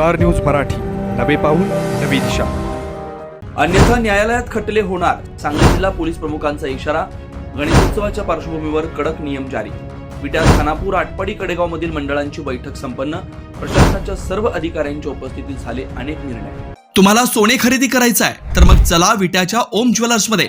Star news Marathi. नवे पाऊल नवी दिशा. अन्यथा न्यायालयात खटले होणार सांगली जिल्हा पोलीस प्रमुखांचा इशारा गणेशोत्सवाच्या पार्श्वभूमीवर कडक नियम जारी. विट्यात खानापूर आटपाडी कडेगाव मधील मंडळांची बैठक संपन्न प्रशासनाच्या सर्व अधिकाऱ्यांच्या उपस्थितीत झाले अनेक निर्णय. तुम्हाला सोने खरेदी करायचं आहे तर मग चला विट्याच्या ओम ज्वेलर्समध्ये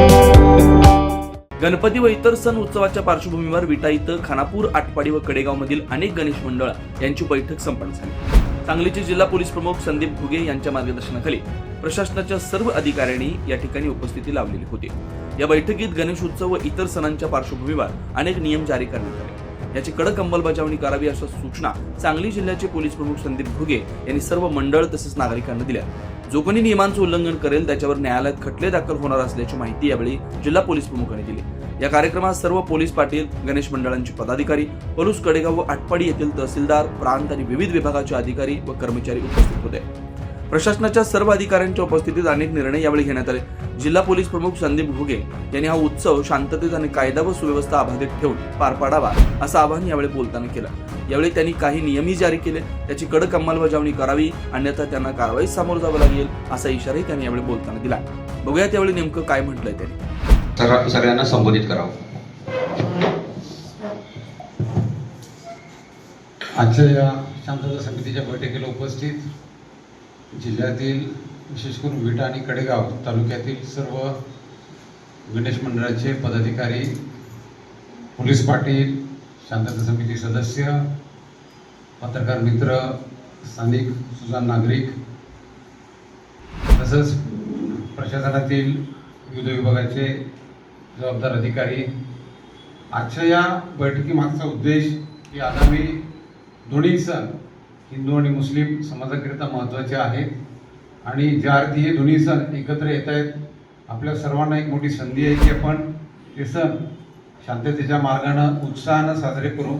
गणपती व इतर सण उत्सवाच्या पार्श्वभूमीवर विटा इथं खानापूर आटपाडी व कडेगाव मधील अनेक गणेश मंडळ यांची बैठक संपन्न झाली. सांगलीचे जिल्हा पोलीस प्रमुख संदीप घुगे यांच्या मार्गदर्शनाखाली प्रशासनाच्या सर्व अधिकाऱ्यांनी या ठिकाणी उपस्थिती लावलेली होती. या बैठकीत गणेश उत्सव व इतर सणांच्या पार्श्वभूमीवर अनेक नियम जारी करण्यात आले. याची कडक अंमलबजावणी करावी अशा सूचना सांगली जिल्ह्याचे पोलीस प्रमुख संदीप घुगे यांनी सर्व मंडळ तसेच नागरिकांना दिल्या. जो कोणी नियमांचं उल्लंघन करेल त्याच्यावर न्यायालयात खटले दाखल होणार असल्याची माहिती यावेळी जिल्हा पोलीस प्रमुखांनी दिली. या कार्यक्रमात सर्व पोलीस पाटील गणेश मंडळांचे पदाधिकारी पलूस कडेगाव व आटपाडी येथील तहसीलदार प्रांत आणि विविध विभागाचे अधिकारी व कर्मचारी उपस्थित होते. प्रशासनाच्या सर्व अधिकाऱ्यांच्या उपस्थितीत अनेक निर्णय यावेळी घेण्यात आले. जिल्हा पोलीस प्रमुख संदीप घुगे यांनी हा उत्सव शांततेत आणि कायदा व सुव्यवस्था अबाधित ठेवून पार पाडावा असं आवाहन यावेळी बोलताना केलं. यावेळी त्यांनी काही नियमही जारी केले. त्याची कडक अंमलबजावणी करावी अन्यथा त्यांना कारवाई सामोरं जावं लागेल असा इशाराही त्यांनी यावेळी बोलताना दिला. बघूया त्यावेळी नेमकं काय म्हटलंय त्यांनी. सगळ्यांना संबोधित करावं. आजच्या या शांतता समितीच्या बैठकीला उपस्थित जिल्ह्यातील विशेष करून विटा आणि कडेगाव तालुक्यातील सर्व गणेश मंडळाचे पदाधिकारी पोलीस पाटील शांतता समिती सदस्य पत्रकार मित्र स्थानिक सुजान नागरिक तसंच प्रशासनातील विविध विभागाचे जबाबदार अधिकारी. आजच्या या बैठकीमागचा उद्देश की आगामी दोन्ही सण हिंदू आणि मुस्लिम समाजाकरिता महत्त्वाचे आहेत. आणि ज्या अर्थी हे दोन्ही सण एकत्र येत आहेत आपल्या सर्वांना एक मोठी संधी आहे की आपण ते सण शांततेच्या मार्गानं उत्साहानं साजरे करू.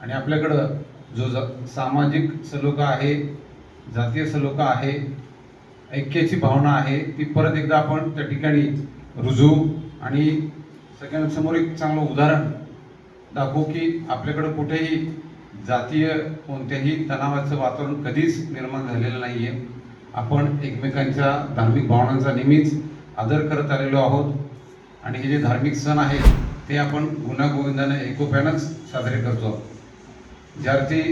आणि आपल्याकडं जो ज सामाजिक सलोखा आहे जातीय सलोखा आहे ऐक्याची भावना आहे ती परत एकदा आपण त्या ठिकाणी रुजू आणि सगळ्यांसमोर एक चांगलं उदाहरण दाखवू की आपल्याकडं कुठेही जातीय कोणत्याही तणावाचं वातावरण कधीच निर्माण झालेलं नाही आहे आपण एकमेकांच्या धार्मिक भावनांचा नेहमीच आदर करत आलेलो आहोत. आणि हे जे धार्मिक सण आहेत ते आपण गुण्यागोविंदाने एकोप्यानंच साजरे करतो. ज्या अर्थी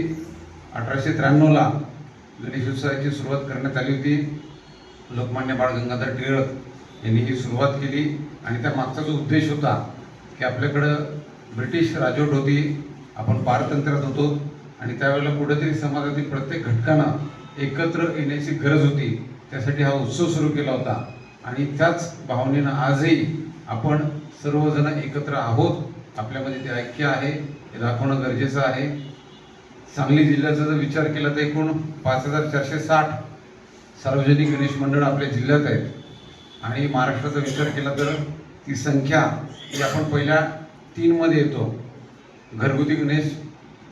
अठराशे त्र्याण्णवला गणेशोत्सवाची सुरुवात करण्यात आली होती. लोकमान्य बाळ गंगाधर टिळक यांनी ही सुरुवात केली. आणि त्या मागचा जो उद्देश होता की आपल्याकडं ब्रिटिश राजवट होती. आपण पारतंत्र्यात होतो आणि त्यावेळेला कुठेतरी समाजातील प्रत्येक घटकानं एकत्र येण्याची गरज होती. त्यासाठी हा उत्सव सुरू केला होता. आणि त्याच भावनेनं आजही आपण सर्वजण एकत्र आहोत. आपल्यामध्ये ते ऐक्य आहे हे दाखवणं गरजेचं आहे. सांगली जिल्ह्याचा जर विचार केला तर एकूण पाच हजार चारशे साठ सार्वजनिक गणेश मंडळ आपल्या जिल्ह्यात आहेत. आणि महाराष्ट्राचा विचार केला तर ती संख्या ही आपण पहिल्या तीनमध्ये येतो. घरगुती गणेश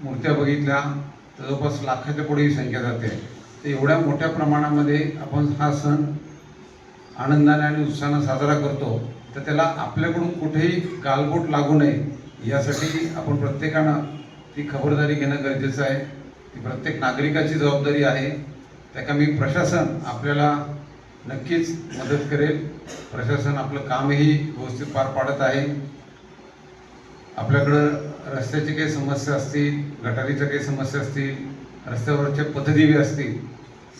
मूर्त्या बघितल्या तर जवळपास लाखाच्या पुढे ही संख्या जाते. तर एवढ्या मोठ्या प्रमाणामध्ये आपण हा सण आनंदाने आणि उत्साहानं साजरा करतो. तर त्याला आपल्याकडून कुठेही गालबोट लागू नये यासाठी आपण प्रत्येकानं ती खबरदारी घेणं गरजेचं आहे. ती प्रत्येक नागरिकाची जबाबदारी आहे. त्या मी प्रशासन आपल्याला नक्कीच मदत करेल. प्रशासन आपलं कामही व्यवस्थित पार पाडत आहे. आपल्याकडं रस्त्याची काही समस्या असतील गटारीच्या काही समस्या असतील रस्त्यावरचे पथदिवे असतील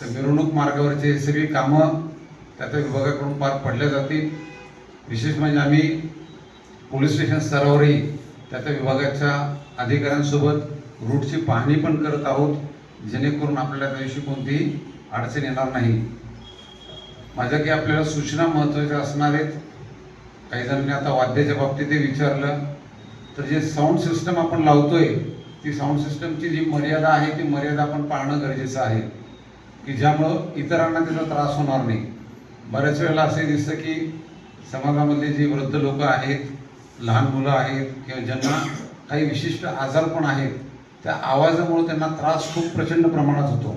तर मिरवणूक मार्गावरचे सगळी कामं त्या त्या विभागाकडून पार पडल्या जातील. विशेष म्हणजे आम्ही पोलीस स्टेशन स्तरावरही त्या त्या विभागाच्या अधिकाऱ्यांसोबत रूटची पाहणी पण करत आहोत जेणेकरून आपल्याला त्या दिवशी कोणतीही अडचण येणार नाही. माझ्या की आपल्याला सूचना महत्त्वाच्या असणार आहेत. काही जणांनी आता वाद्याच्या बाबतीत ते विचारलं. तर जे साऊंड सिस्टम आपण लावतोय ती साऊंड सिस्टमची जी मर्यादा आहे ती मर्यादा आपण पाळणं गरजेचं आहे. की ज्यामुळं इतरांना त्याचा त्रास होणार नाही. बऱ्याच वेळेला असे दिसतं की समाजामधले जे वृद्ध लोक आहेत लहान मुलं आहेत किंवा ज्यांना काही विशिष्ट आजार पण आहेत त्या आवाजामुळे त्यांना त्रास खूप प्रचंड प्रमाणात होतो.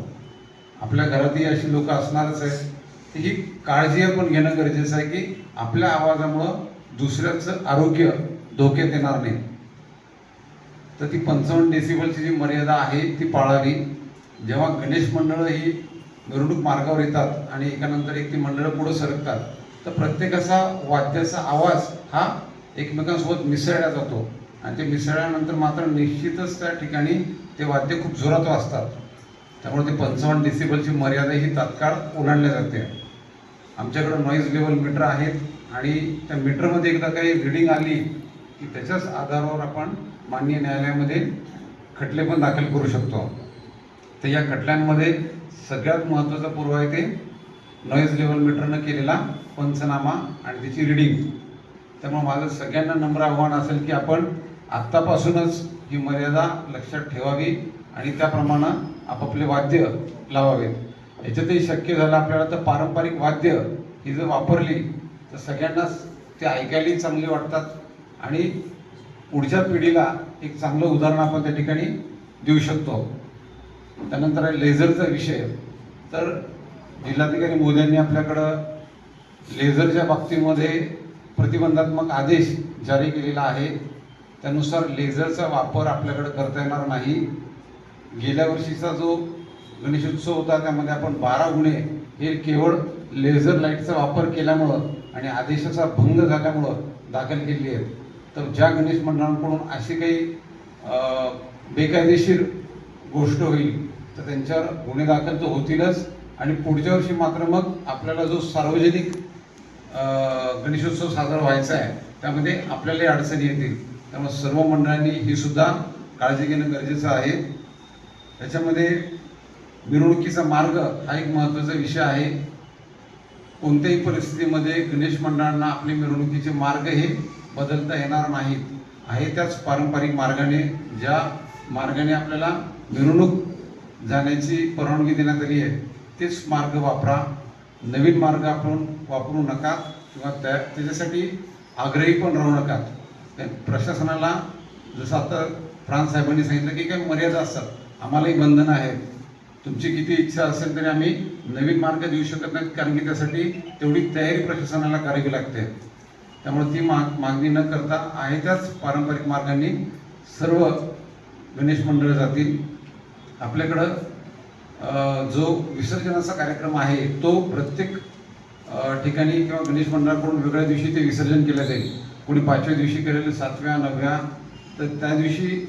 आपल्या घरातही अशी लोकं असणारच आहेत. तर ही काळजी आपण घेणं गरजेचं आहे की आपल्या आवाजामुळं दुसऱ्याचं आरोग्य धोक्यात येणार नाही. तर ती पंचावन्न डेसिबलची जी मर्यादा आहे ती पाळावी. जेव्हा गणेश मंडळं ही मिरवणूक मार्गावर येतात आणि एकानंतर एक ती मंडळं पुढं सरकतात तर प्रत्येकाचा वाद्याचा आवाज हा एकमेकांसोबत मिसळला जातो. आणि ते मिसळल्यानंतर मात्र निश्चितच त्या ठिकाणी ते वाद्य खूप जोरात वाजतात. त्यामुळे ते पंचावन्न डेसिबलची मर्यादा ही तात्काळ ओलांडल्या जाते. आमच्याकडं नॉईज लेवल मीटर आहेत आणि त्या मीटरमध्ये एकदा काही रिडिंग आली की त्याच्याच आधारावर आपण माननीय न्यायालयामध्ये खटले पण दाखल करू शकतो. तर या खटल्यांमध्ये सगळ्यात महत्त्वाचा पूर्व आहे ते नॉईज लेवल मीटरनं केलेला पंचनामा आणि त्याची रिडिंग त्यामुळे माझं सगळ्यांना नम्र आव्हान असेल की आपण आत्तापासूनच ही मर्यादा लक्षात ठेवावी आणि त्याप्रमाणे आपापले वाद्य लावावेत. याच्यातही शक्य झालं आपल्याला तर पारंपरिक वाद्य ही जर वापरली तर सगळ्यांनाच ते ऐकायलाही चांगली वाटतात आणि पुढच्या पिढीला एक चांगलं उदाहरण आपण त्या ठिकाणी देऊ शकतो. त्यानंतर आहे लेझरचा विषय. तर जिल्हाधिकारी मोद्यांनी आपल्याकडं लेझरच्या बाबतीमध्ये प्रतिबंधात्मक आदेश जारी केलेला आहे. त्यानुसार लेझरचा वापर आपल्याकडं करता येणार नाही. गेल्या वर्षीचा जो गणेशोत्सव होता त्यामध्ये आपण बारा गुन्हे हे केवळ लेझर लाईटचा वापर केल्यामुळं आणि आदेशाचा भंग झाल्यामुळं दाखल केलेली आहेत. तर ज्या गणेश मंडळांकडून अशी काही बेकायदेशीर गोष्ट होईल तर त्यांच्यावर गुन्हे दाखल तर होतीलच. आणि पुढच्या वर्षी मात्र मग आपल्याला जो सार्वजनिक गणेशोत्सव साजरा व्हायचा आहे त्यामध्ये आपल्यालाही अडचणी येतील. त्यामुळे सर्व मंडळांनी ही सुद्धा काळजी घेणं गरजेचं आहे. त्याच्यामध्ये मिरवणुकीचा मार्ग हा एक महत्त्वाचा विषय आहे. कोणत्याही परिस्थितीमध्ये गणेश मंडळांना आपले मिरवणुकीचे मार्ग हे बदलता येणार नाहीत. आहे त्याच पारंपरिक मार्गाने ज्या मार्गाने आपल्याला मिरवणूक जाण्याची परवानगी देण्यात आली आहे तेच मार्ग वापरा. नवीन मार्ग आपण वापरू नका किंवा त्या त्याच्यासाठी आग्रही पण राहू नका. प्रशासनाला जसं आता फ्रान्स साहेबांनी सांगितलं की काही मर्यादा असतात. आम्हालाही बंधनं आहेत. तुमची किती इच्छा असेल तरी आम्ही नवीन मार्ग देऊ शकत नाहीत कारण की त्यासाठी तेवढी तयारी प्रशासनाला करावी लागते. त्यामुळे ती माग मागणी न करता आहे त्याच पारंपरिक मार्गाने सर्व गणेश मंडळं जातील. आपल्याकडं जो विसर्जनाचा कार्यक्रम आहे तो प्रत्येक ठिकाणी किंवा गणेश मंडळाकडून वेगळ्या दिवशी ते विसर्जन केलं जाईल. कोणी पाचव्या दिवशी केलेलं सातव्या नवव्या तर त्या दिवशी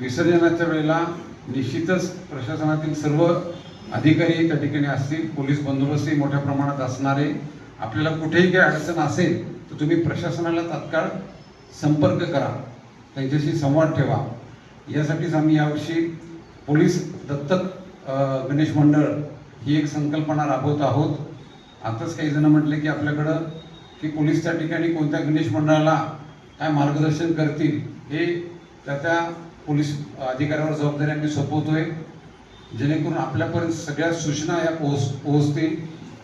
विसर्जनाच्या वेळेला निश्चितच प्रशासनातील सर्व अधिकारी त्या ठिकाणी असतील पोलीस बंदोबस्तही मोठ्या प्रमाणात असणार. आहे आपल्याला कुठेही काही अडचण असेल तर तुम्ही प्रशासनाला तात्काळ संपर्क करा. त्यांच्याशी संवाद ठेवा. यासाठीच आम्ही यावर्षी पोलीस दत्तक गणेश मंडळ ही एक संकल्पना राबवत आहोत. आताच काही जण म्हटले की आपल्याकडं की पोलीस त्या ठिकाणी कोणत्या गणेश मंडळाला काय मार्गदर्शन करतील हे त्या त्या पोलीस अधिकाऱ्यावर जबाबदारी आम्ही सोपवतोय. जेणेकरून आपल्यापर्यंत सगळ्या सूचना या पोहोच पोहोचतील.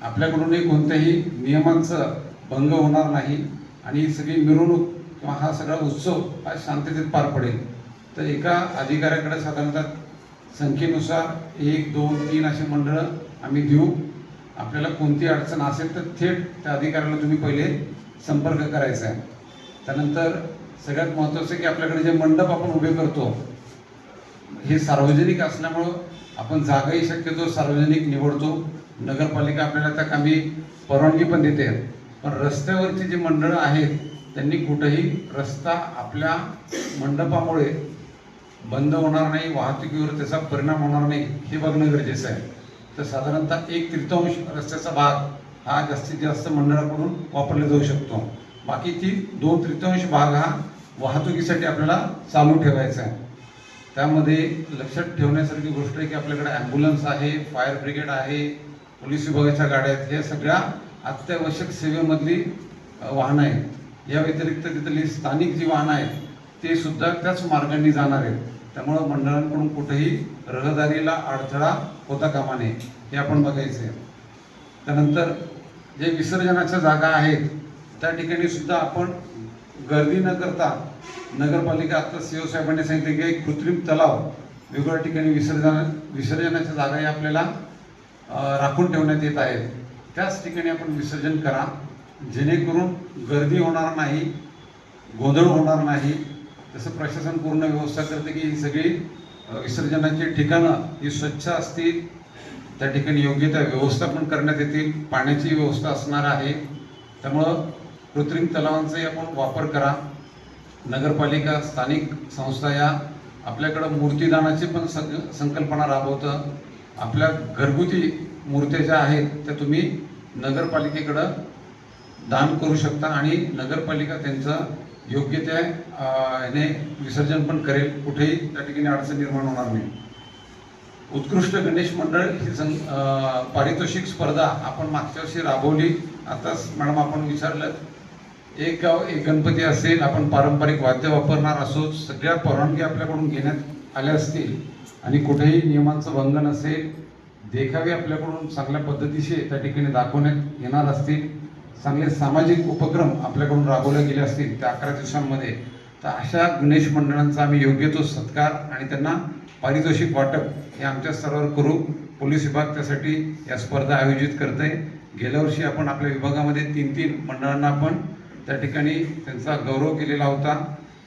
आपल्याकडूनही कोणत्याही नियमांचं भंग होणार नाही आणि ही सगळी मिरवणूक किंवा हा सगळा उत्सव हा शांततेत पार पडेल. तर एका अधिकाऱ्याकडे साधारणतः संख्येनुसार एक दोन तीन असे मंडळं आम्ही देऊ. आपल्याला कोणती अडचण असेल तर थेट त्या अधिकाऱ्याला तुम्ही पहिले संपर्क करायचा आहे. त्यानंतर सगळ्यात महत्त्वाचं की आपल्याकडे जे मंडप आपण उभे करतो हे सार्वजनिक असल्यामुळं आपण जागाही शक्यतो सार्वजनिक निवडतो. नगरपालिका आपल्याला त्या कामी परवानगी पण देते. पण रस्त्यावरची जी मंडळं आहेत त्यांनी कुठंही रस्ता आपल्या मंडपामुळे बंद होणार नाही वाहतुकीवर त्याचा परिणाम होणार नाही हे बघणं गरजेचं आहे. तर साधारणतः एक तृतीयांश रस्त्याचा भाग हा जास्तीत जास्त मंडळाकडून वापरला जाऊ शकतो. बाकी ती दोन तृतीयांश भाग हा वाहतुकीसाठी आपल्याला चालू ठेवायचा आहे. त्यामध्ये लक्षात ठेवण्यासारखी गोष्ट आहे की आपल्याकडे ॲम्ब्युलन्स आहे फायर ब्रिगेड आहे पोलीस विभागाच्या गाड्या आहेत. या सगळ्या अत्यावश्यक सेवेमधली वाहनं आहेत. या व्यतिरिक्त तिथली स्थानिक जी वाहनं आहेत ते सुद्धा त्याच मार्गाने जाणार आहेत. त्यामुळं मंडळांकडून कुठेही रहदारीला अडथळा होता कामा नये हे आपण बघायचं आहे त्यानंतर जे विसर्जनाच्या जागा आहेत त्या ठिकाणी सुद्धा आपण गर्दी न करता नगरपालिका आता सीओ साहेबांनी सांगितले की एक कृत्रिम तलाव वेगवेगळ्या ठिकाणी विसर्जन विसर्जनाच्या जागाही आपल्याला राखून ठेवण्यात येत आहेत. त्याच ठिकाणी आपण विसर्जन करा. जेणेकरून गर्दी होणार नाही गोंधळ होणार नाही. तसं प्रशासन पूर्ण व्यवस्था करते की ही सगळी विसर्जनाची ठिकाणं ही स्वच्छ असतील. त्या ठिकाणी योग्य त्या व्यवस्था पण करण्यात येतील. पाण्याची व्यवस्था असणार आहे. त्यामुळं कृत्रिम तलावांचाही आपण वापर करा. नगरपालिका स्थानिक संस्था या आपल्याकडं मूर्तीदानाची पण संकल्पना राबवतं. आपल्या घरगुती मूर्त्या ज्या आहेत त्या तुम्ही नगरपालिकेकडं दान करू शकता आणि नगरपालिका त्यांचं योग्य त्या याने ह्याने विसर्जन पण करेल. कुठेही त्या ठिकाणी अडचण निर्माण होणार नाही. उत्कृष्ट गणेश मंडळ ही सं पारितोषिक स्पर्धा आपण मागच्या वर्षी राबवली. आताच मॅडम आपण विचारलं एक गाव एक गणपती असेल आपण पारंपरिक वाद्य वापरणार असो सगळ्या परवानगी आपल्याकडून घेण्यात आल्या असतील. आणि कुठेही नियमांचं भंग नसेल देखावे आपल्याकडून चांगल्या पद्धतीशी त्या ठिकाणी दाखवण्यात येणार असतील चांगले सामाजिक उपक्रम आपल्याकडून राबवले गेले असतील त्या अकरा दिवसांमध्ये तर अशा गणेश मंडळांचा आम्ही योग्य तो सत्कार आणि त्यांना पारितोषिक वाटप हे आमच्या स्तरावर करू. पोलीस विभाग त्यासाठी या स्पर्धा आयोजित करते गेल्या वर्षी आपण आपल्या विभागामध्ये तीन तीन मंडळांना आपण त्या ठिकाणी त्यांचा गौरव केलेला होता.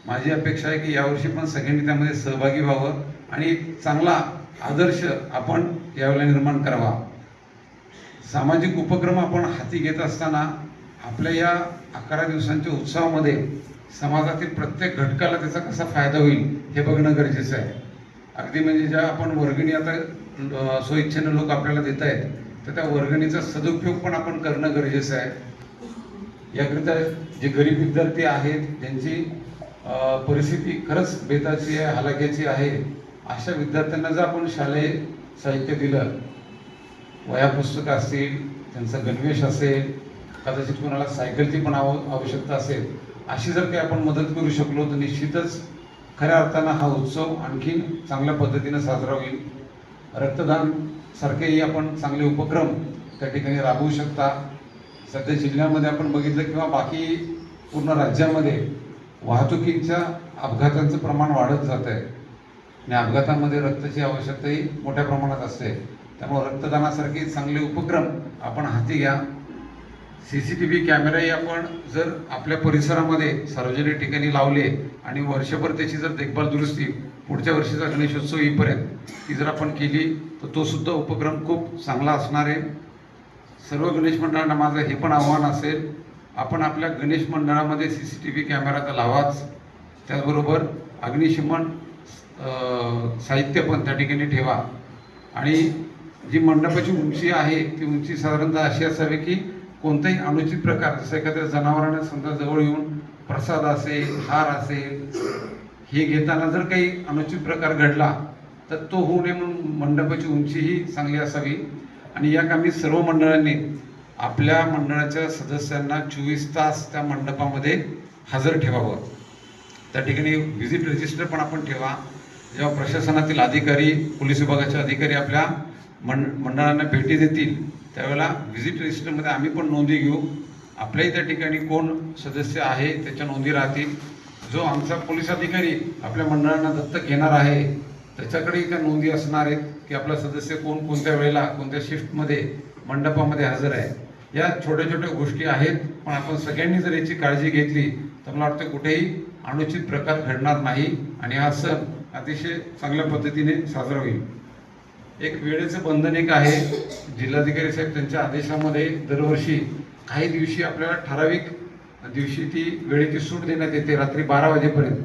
माझी अपेक्षा आहे की यावर्षी पण सगळ्यांनी त्यामध्ये सहभागी व्हावं आणि एक चांगला आदर्श आपण यावेळेला निर्माण करावा. सामाजिक उपक्रम आपण हाती घेत असताना आपल्या या अकरा दिवसांच्या उत्सवामध्ये समाजातील प्रत्येक घटकाला त्याचा कसा फायदा होईल हे बघणं गरजेचं आहे. अगदी म्हणजे ज्या आपण वर्गणी आता अ, स्वइच्छेनं लोक आपल्याला देत आहेत तर त्या वर्गणीचा सदुपयोग पण आपण करणं गरजेचं आहे. याकरिता जे गरीब विद्यार्थी आहेत ज्यांची परिस्थिती खरंच बेताची आहे हलाख्याची आहे. अशा विद्यार्थ्यांना जर आपण शालेय साहित्य दिलं वया पुस्तकं असतील त्यांचा गणवेश असेल कदाचित कोणाला सायकलची पण आव आवश्यकता असेल अशी जर काही आपण मदत करू शकलो तर निश्चितच खऱ्या अर्थानं हा उत्सव आणखीन चांगल्या पद्धतीनं साजरा होईल. रक्तदान सारखेही आपण चांगले उपक्रम त्या ठिकाणी राबवू शकता. सध्या जिल्ह्यामध्ये आपण बघितलं किंवा बाकी पूर्ण राज्यामध्ये वाहतुकीच्या अपघातांचं प्रमाण वाढत जात आहे आणि अपघातामध्ये रक्ताची आवश्यकताही मोठ्या प्रमाणात असते. त्यामुळे रक्तदानासारखे चांगले उपक्रम आपण हाती घ्या. सी सी टी व्ही कॅमेराही आपण जर आपल्या परिसरामध्ये सार्वजनिक ठिकाणी लावले आणि वर्षभर त्याची जर देखभाल दुरुस्ती पुढच्या वर्षीचा गणेशोत्सव येईपर्यंत ती जर आपण केली तर तो सुद्धा उपक्रम खूप चांगला असणार आहे. सर्व गणेश मंडळांना माझं हे पण आव्हान असेल आपण आपल्या गणेश मंडळामध्ये C C T V camera तर लावाच. त्याचबरोबर अग्निशमन साहित्य पण त्या ठिकाणी ठेवा. आणि जी मंडपाची उंची आहे ती उंची साधारणतः अशी असावी की कोणताही अनुचित प्रकार जसं एखाद्या जनावरांना समजा जवळ येऊन प्रसाद असेल हार असेल हे घेताना जर काही अनुचित प्रकार घडला तर तो होऊ नये म्हणून मंडपाची उंची ही चांगली असावी. आणि या कामी सर्व मंडळांनी आपल्या मंडळाच्या सदस्यांना चोवीस तास त्या मंडपामध्ये हजर ठेवावं. त्या ठिकाणी व्हिजिट रजिस्टर पण आपण ठेवा. जेव्हा प्रशासनातील अधिकारी पोलीस विभागाचे अधिकारी आपल्या मंड मंडळांना भेटी देतील त्यावेळेला व्हिजिट रजिस्टरमध्ये आम्ही पण नोंदी घेऊ. आपल्याही त्या ठिकाणी कोण सदस्य आहे त्याच्या नोंदी राहतील. जो आमचा पोलीस अधिकारी आपल्या मंडळांना दत्तक घेणार आहे त्याच्याकडेही त्या नोंदी असणार आहेत की आपला सदस्य कोण कोणत्या वेळेला कोणत्या शिफ्टमध्ये मंडपामध्ये हजर आहे. या छोट्या छोट्या गोष्टी आहेत पण आपण सगळ्यांनी जर याची काळजी घेतली तर मला वाटतं कुठेही अनुचित प्रकार घडणार नाही आणि हा सण अतिशय चांगल्या पद्धतीने साजरा होईल. एक वेळेचं बंधन एक आहे जिल्हाधिकारी साहेब त्यांच्या आदेशामध्ये दरवर्षी काही दिवशी आपल्याला ठराविक दिवशी ती वेळेची सूट देण्यात येते रात्री बारा वाजेपर्यंत.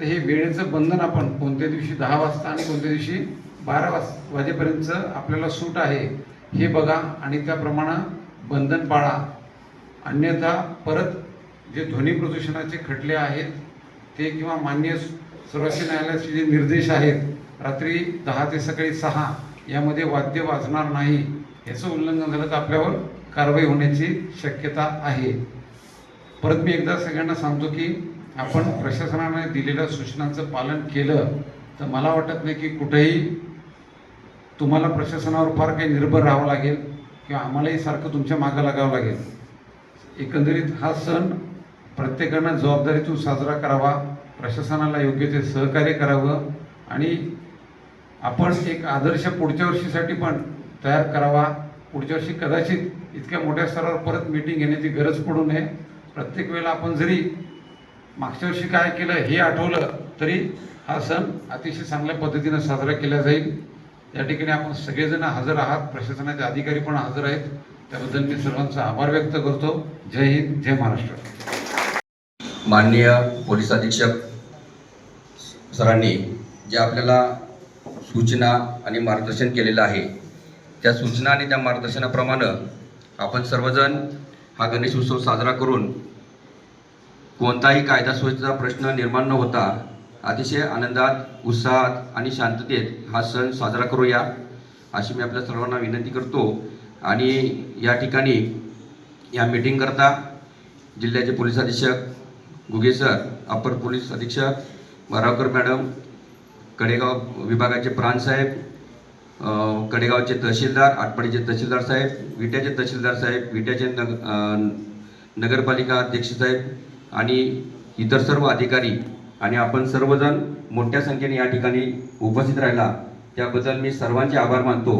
तर हे वेळेचं बंधन आपण कोणत्या दिवशी दहा वाजता आणि कोणत्या दिवशी बारा वाज वाजेपर्यंतचं आपल्याला सूट आहे हे बघा आणि त्याप्रमाणे बंधन पाळा अन्यथा परत जे ध्वनी प्रदूषणाचे खटले आहेत ते किंवा मान्य सर्वोच्च न्यायालयाचे जे निर्देश आहेत रात्री दहा ते सकाळी सहा यामध्ये वाद्य वाजणार नाही याचं उल्लंघन झालं तर आपल्यावर कारवाई होण्याची शक्यता आहे. परत मी एकदा सगळ्यांना सांगतो की आपण प्रशासनाने दिलेल्या सूचनांचं पालन केलं तर मला वाटत नाही की कुठेही तुम्हाला प्रशासनावर फार काही निर्भर राहावं लागेल. किंवा आम्हालाही सारखं तुमच्या मागं लागावं लागेल. एकंदरीत हा सण प्रत्येकानं जबाबदारीतून साजरा करावा प्रशासनाला योग्य ते सहकार्य करावं आणि आपण एक आदर्श पुढच्या वर्षीसाठी पण तयार करावा. पुढच्या वर्षी कदाचित इतक्या मोठ्या स्तरावर परत मीटिंग घेण्याची गरज पडू नये. प्रत्येक वेळेला आपण जरी मागच्या वर्षी काय केलं हे आठवलं तरी हा सण अतिशय चांगल्या पद्धतीनं साजरा केला जाईल. या ठिकाणी आपण सगळेजण हजर आहात. प्रशासनाचे अधिकारी पण हजर आहेत. त्याबद्दल मी सर्वांचा आभार व्यक्त करतो. जय हिंद जय महाराष्ट्र. माननीय पोलीस अधीक्षक सरांनी जे आपल्याला सूचना आणि मार्गदर्शन केलेलं आहे त्या सूचना आणि त्या मार्गदर्शनाप्रमाणे आपण सर्वजण हा गणेश उत्सव साजरा करून कोणताही कायदा सुव्यवस्थेचा प्रश्न निर्माण न होता अतिशय आनंदात उत्साहात आणि शांततेत हा सण साजरा करूया अशी मी आपल्या सर्वांना विनंती करतो. आणि या ठिकाणी या मीटिंग करता जिल्ह्याचे पोलीस अधीक्षक गुगे सर अपर पोलीस अधीक्षक मरावकर मॅडम कडेगाव विभागाचे प्राणसाहेब कडेगावचे तहसीलदार आटपाडीचे तहसीलदार साहेब विट्याचे तहसीलदार साहेब विट्याचे नग नगरपालिका अध्यक्ष साहेब आणि इतर सर्व अधिकारी आणि आपण सर्वजण मोठ्या संख्येने या ठिकाणी उपस्थित राहिला. त्याबद्दल मी सर्वांचे आभार मानतो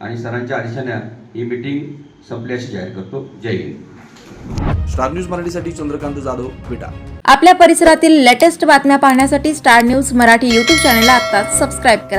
आणि सरांच्या आदेशाने ही मीटिंग संपली अशी जाहीर करतो. जय हिंद. स्टार न्यूज मराठीसाठी चंद्रकांत जाधव विटा आपल्या परिसरातील लेटेस्ट बातम्या पाहण्यासाठी स्टार न्यूज मराठी यूट्यूब चॅनलला आत्ताच सबस्क्राईब करा.